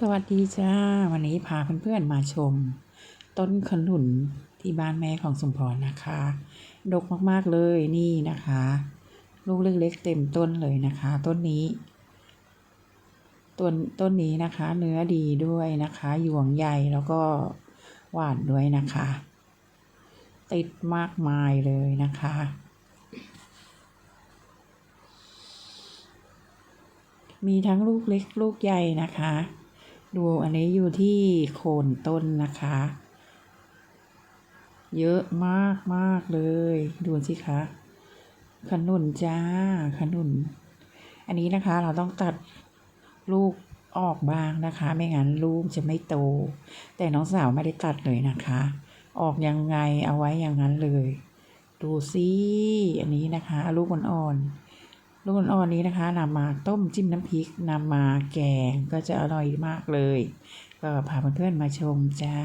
สวัสดีจ้า วันนี้พาเพื่อนๆมาชม ต้นขนุนที่บ้านแม่ของสมพรนะคะ ดกมากๆเลยนี่นะคะ ลูกเล็กๆเต็มต้นเลยนะคะ ต้นนี้ต้นต้นนี้นะคะ เนื้อดีด้วยนะคะหยวงใหญ่แล้วก็หวานด้วยนะคะ ติดมากมายเลยนะคะมีทั้งลูกเล็กลูกใหญ่นะคะ ดูอันนี้อยู่ที่โคนต้นนะคะ เยอะมากมากเลย ดูสิคะขนุนจ้าขนุน อันนี้นะคะเราต้องตัดลูกออกบ้างนะคะ ไม่งั้นลูกจะไม่โต แต่น้องสาวไม่ได้ตัดเลยนะคะ ออกยังไงเอาไว้อย่างนั้นเลย ดูสิอันนี้นะคะ ลูกอ่อนๆ ลูกอ่อนนี้นะคะนำมาต้มจิ้มน้ำพริกนำมาแกงก็จะอร่อยมากเลย ก็พาเพื่อนๆมาชมจ้า